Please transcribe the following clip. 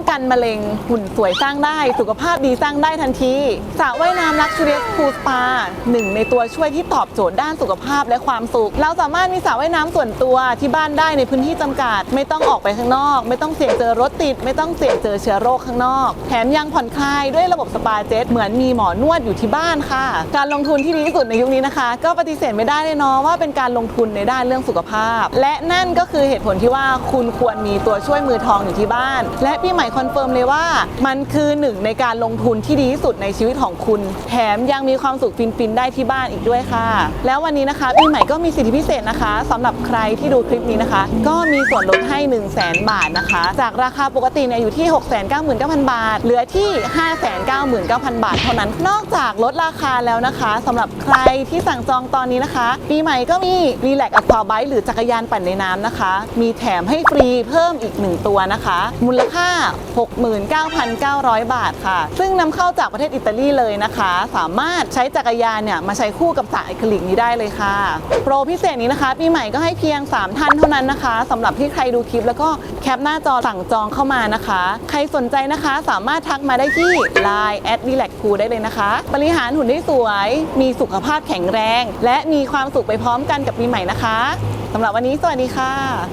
องกันมะเร็งหุ่นสวยสร้างได้ สุขภาพดีสร้างได้ทันทีสระว่ายน้ำลักชูเรียสพูสปาหนึ่งในตัวช่วยที่ตอบโจทย์ด้านสุขภาพและความสุข เราสามารถมีสระว่ายน้ำส่วนตัวที่บ้านได้ในพื้นที่จำกัด ไม่ต้องออกไปข้างนอก ไม่ต้องเสี่ยงเจอรถติด ไม่ต้องเสี่ยงเจอเชื้อโรคข้างนอก แถมยังผ่อนคลายด้วยระบบสปาเจ็ตเหมือนมีหมอนวดอยู่ที่บ้านค่ะ การลงทุนที่ดีที่สุดในยุคนี้นะคะ ก็ปฏิเสธไม่ได้เลยเนาะว่าเป็นการลงทุนในด้านเรื่องสุขภาพ และนั่นก็คือเหตุผลที่ว่าคุณควรมีตัวช่วยมือทองอยู่ที่บ้าน และพี่ใหม่คอนเฟิร์มเลยว่า มันคือหนึ่งในการลงทุนที่ดีที่สุดในชีวิตของคุณ แถมยังมีความสุขฟินๆได้ที่บ้านอีกด้วยค่ะ แล้ววันนี้นะคะพี่ใหม่ก็มีสิทธิพิเศษนะคะสำหรับใครที่ดูคลิปนี้นะคะ ก็มีส่วนลดให้ 1 0 0 0 0แบาทนะคะ จากราคาปกติเนี่ยอยู่ที่ 699,000 บาท เหลือที่ 599,000 บาท เท่านั้น นอกจากลดราคาแล้วนะคะสำหรับใครที่สั่งจองตอนนี้นะคะ ปีใหม่ก็มีรีแลกอะควาไบหรือจักรยานปั่นในน้ำนะคะ มีแถมให้ฟรีเพิ่มอีก 1 ตัวนะคะ มูลค่า69,900 บาทค่ะ ซึ่งนำเข้าจากประเทศอิตาลีเลยนะคะ สามารถใช้จักรยานเนี่ยมาใช้คู่กับสายอะคริลิกนี้ได้เลยค่ะ โปรพิเศษนี้นะคะปีใหม่ก็ให้เพียง 3 ท่านเท่านั้นนะคะสำหรับที่ใครดูคลิปแล้วก็แคปหน้าจอสั่งจองเข้ามานะคะ ใครสนใจนะคะสามารถทักมาได้ที่ Line at relax cool ได้เลยนะคะ บริหารหุ่นได้สวย มีสุขภาพแข็งแรง และมีความสุขไปพร้อมกันกับปีใหม่นะคะสำหรับวันนี้สวัสดีค่ะ